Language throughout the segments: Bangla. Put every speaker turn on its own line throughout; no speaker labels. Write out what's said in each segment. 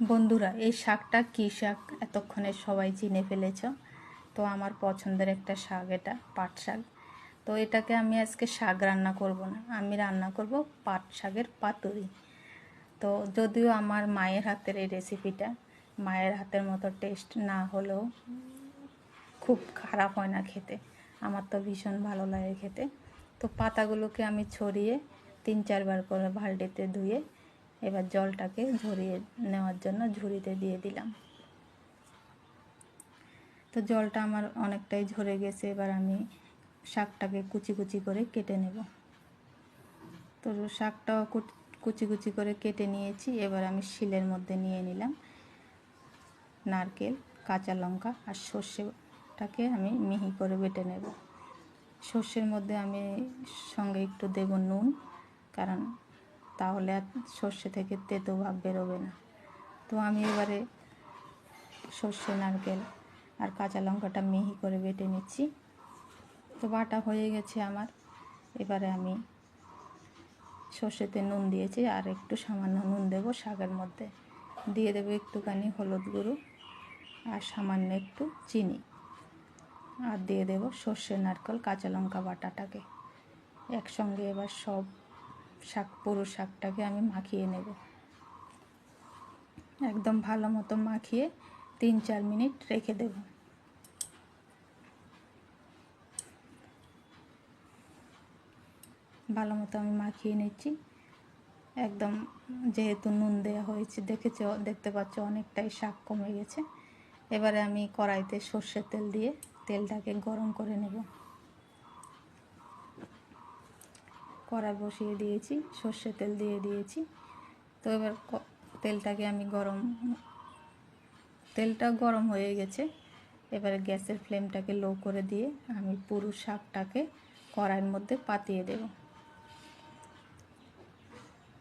বন্ধুরা, এই শাকটা কী শাক এতক্ষণে সবাই চিনে ফেলেছ? তো আমার পছন্দের একটা শাক এটা, পাট শাক। তো এটাকে আমি আজকে শাক রান্না করব না, আমি রান্না করব পাট শাকের পাতুরি। তো যদিও আমার মায়ের হাতের এই রেসিপিটা মায়ের হাতের মতো টেস্ট না হলেও খুব খারাপ হয় না খেতে। আমার তো ভীষণ ভালো লাগে খেতে। তো পাতাগুলোকে আমি ছড়িয়ে তিন চারবার করে বালতিতে ধুয়ে এবার জলটাকে ঝরিয়ে নেওয়ার জন্য ঝুড়িতে দিয়ে দিলাম। তো জলটা আমার অনেকটাই ঝরে গেছে, এবার আমি শাকটাকে কুচি কুচি করে কেটে নেব। তো শাকটাও কুচি কুচি করে কেটে নিয়েছি, এবার আমি শিলের মধ্যে নিয়ে নিলাম নারকেল, কাঁচা লঙ্কা আর সর্ষেটাকে আমি মিহি করে বেটে নেব। সর্ষের মধ্যে আমি সঙ্গে একটু দেব নুন, কারণ তাহলে আর সর্ষে থেকে তেতো ভাব বেরোবে না। তো আমি এবারে সর্ষে, নারকেল আর কাঁচা লঙ্কাটা মিহি করে বেটে নিচ্ছি। তো বাটা হয়ে গেছে আমার। এবারে আমি সর্ষেতে নুন দিয়েছি আর একটু সামান্য নুন দেবো শাকের মধ্যে। দিয়ে দেবো একটুখানি হলুদ গুঁড়ো আর সামান্য একটু চিনি। আর দিয়ে দেবো সর্ষে, নারকেল, কাঁচা লঙ্কা বাটাটাকে। একসঙ্গে এবার সব শাক, পুরো শাকটাকে আমি মাখিয়ে নেব। একদম ভালো মতো মাখিয়ে তিন চার মিনিট রেখে দেব। ভালো মতো আমি মাখিয়ে নিচ্ছি। একদম যেহেতু নুন দেওয়া হয়েছে, দেখেছ, দেখতে পাচ্ছ অনেকটাই শাক কমে গেছে। এবারে আমি কড়াইতে সর্ষের তেল দিয়ে তেলটাকে গরম করে নেব। কড়াই বসিয়ে দিয়েছি, সর্ষে তেল দিয়ে দিয়েছি। তো এবার তেলটাকে আমি গরম, তেলটা গরম হয়ে গেছে। এবারে গ্যাসের ফ্লেমটাকে লো করে দিয়ে আমি পুরো শাকটাকে কড়াইয়ের মধ্যে পাতিয়ে দেব।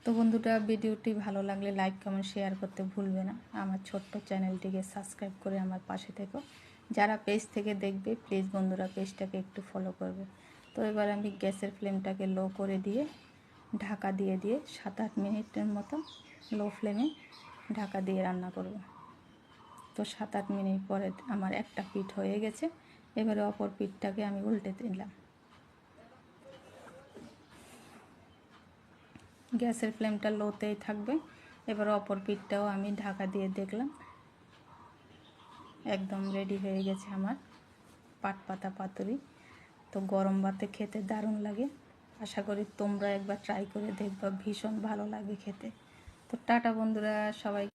তো বন্ধুটা ভিডিওটি ভালো লাগলে লাইক, কমেন্ট, শেয়ার করতে ভুলবে না। আমার ছোট্ট চ্যানেলটিকে সাবস্ক্রাইব করে আমার পাশে থেকো। যারা পেজ থেকে দেখবে, প্লিজ বন্ধুরা, পেজটাকে একটু ফলো করবে। তো এবার আমি গ্যাসের ফ্লেমটাকে লো করে দিয়ে ঢাকা দিয়ে দিয়ে সাত আট মিনিটের মতো লো ফ্লেমে ঢাকা দিয়ে রান্না করব। তো সাত আট মিনিট পরে আমার একটা পিঠ হয়ে গেছে, এবারে অপর পিঠটাকে আমি উল্টে দিলাম। গ্যাসের ফ্লেমটা লোতেই থাকবে, এবার অপর পিঠটাও আমি ঢাকা দিয়ে দেখলাম। একদম রেডি হয়ে গেছে আমার পাট পাতা পাতুরি। তো গরম ভাতে খেতে দারুণ লাগে। আশা করি তোমরা একবার ট্রাই করে দেখবা, ভীষণ ভালো লাগে খেতে। তো টাটা বন্ধুরা সবাই